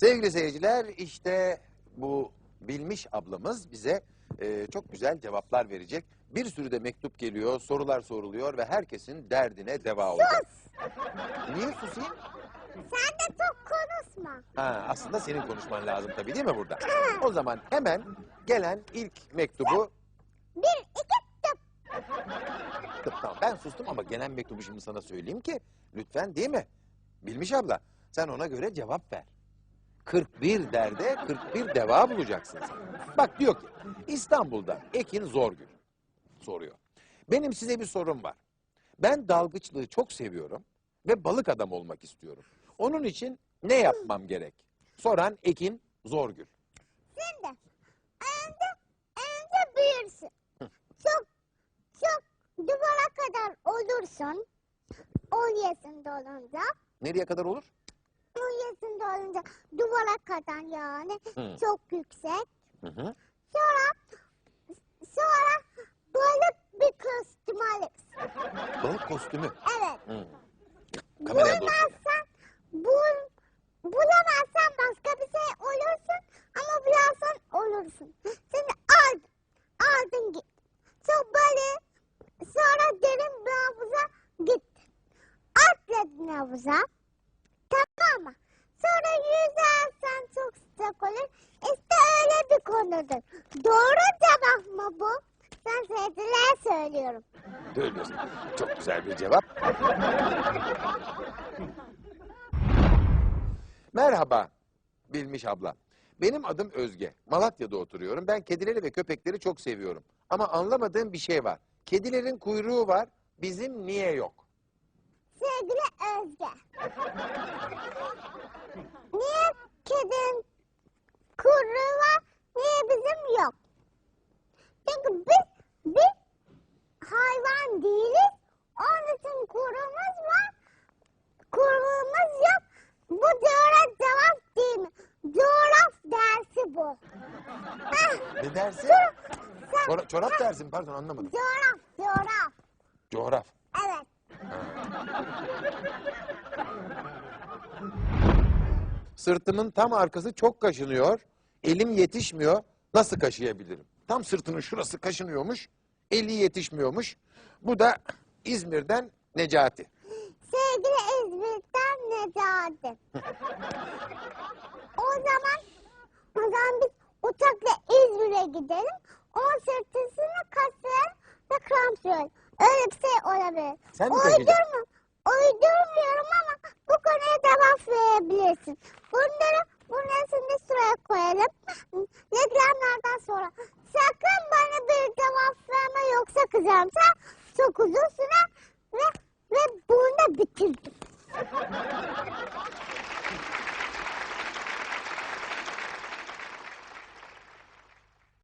Sevgili seyirciler işte bu bilmiş ablamız bize e, çok güzel cevaplar verecek. Bir sürü de mektup geliyor, sorular soruluyor ve herkesin derdine deva olacak. Niye susayım? Sen de çok konuşma. Ha, aslında senin konuşman lazım tabii değil mi burada? O zaman hemen gelen ilk mektubu... Bir, iki, tıp. Tıp, Tamam ben sustum ama gelen mektubu şimdi sana söyleyeyim ki lütfen değil mi? Bilmiş abla sen ona göre cevap ver. 41 derde 41 deva bulacaksın sen. Bak diyor ki İstanbul'da Ekin Zorgül soruyor. Benim size bir sorum var. Ben dalgıçlığı çok seviyorum ve balık adam olmak istiyorum. Onun için ne yapmam gerek? Soran Ekin Zorgül. Şimdi önce, önce büyürsün. Çok, çok duvara kadar olursun. 10 yaşında olunca. Nereye kadar olur? 10 yaşında olunca duvara kadar yani. Hı. Çok yüksek. Hı hı. Sonra, sonra balık bir kostüm alırsın. Balık kostümü. Evet. Hı. Kameraya doğru. söyle. Bulamazsan, bul, bulamazsan başka bir şey olursun ama bularsan olursun. Şimdi aldın, aldın git. Sonra böyle, sonra derin bir havuza gittin. Atladın havuza, konudur. Doğru cevap mı bu? Ben seyircilere söylüyorum. Söylüyorsun. Çok güzel bir cevap. Merhaba Bilmiş abla. Benim adım Özge. Malatya'da oturuyorum. Ben kedileri ve köpekleri çok seviyorum. Ama anlamadığım bir şey var. Kedilerin kuyruğu var. Bizim niye yok? Sevgili Özge. Niye kedinin kuyruğu var, bizim yok? Çünkü biz, biz hayvan değiliz. Onun için kuyruğumuz var. Kuyruğumuz yok. Bu cevap değil mi? Coğraf dersi bu. Ne dersin? sen, Çora- çorap dersin pardon anlamadım. coğraf, coğraf. Coğraf. Evet. Sırtımın tam arkası çok kaşınıyor. Elim yetişmiyor. Nasıl kaşıyabilirim? Tam sırtının şurası kaşınıyormuş. Eli yetişmiyormuş. Bu da İzmir'den Necati. Sevgili İzmir'den Necati. o zaman o zaman biz uçakla İzmir'e gidelim. Onun sırtısını kaslayalım ve kramp sürelim. Öyle bir şey olabilir. Sen mi? Uydurma. Uydurmuyorum ama bu konuya cevap verebilirsin. Bunları şimdi sıraya koyalım. Reklamlardan sonra. Sakın bana bir cevap Sen çok uzun süre ve, ve bunu bitirdim.